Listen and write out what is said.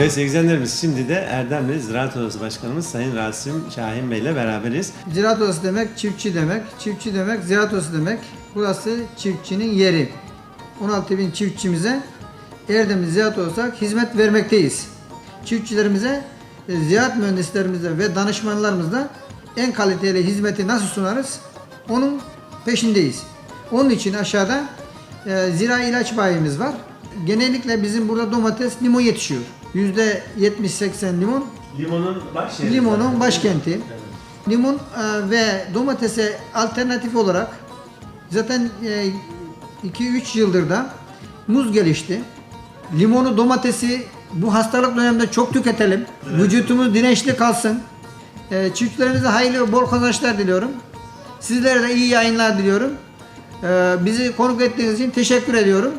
Evet sevgili izleyenlerimiz şimdi de Erdemli Ziraat Odası Başkanımız Sayın Rasim Şahin Bey ile beraberiz. Ziraat odası demek çiftçi demek. Çiftçi demek ziraat odası demek. Burası çiftçinin yeri. 16 bin çiftçimize Erdemli Ziraat olarak hizmet vermekteyiz. Çiftçilerimize, e, ziraat mühendislerimize ve danışmanlarımızla en kaliteli hizmeti nasıl sunarız? Onun peşindeyiz. Onun için aşağıda e, zira ilaç bayimiz var. Genellikle bizim burada domates, limon yetişiyor. %70-80 limon, Limonun baş Limonun başkenti. Limon e, ve domatese alternatif olarak zaten 2-3 yıldır da muz gelişti. Limonu, domatesi bu hastalık döneminde çok tüketelim. Vücutumuz dirençli kalsın. E, Çiftçilerimize hayırlı bol kazançlar diliyorum. Sizlere de iyi yayınlar diliyorum. E, Bizi konuk ettiğiniz için teşekkür ediyorum.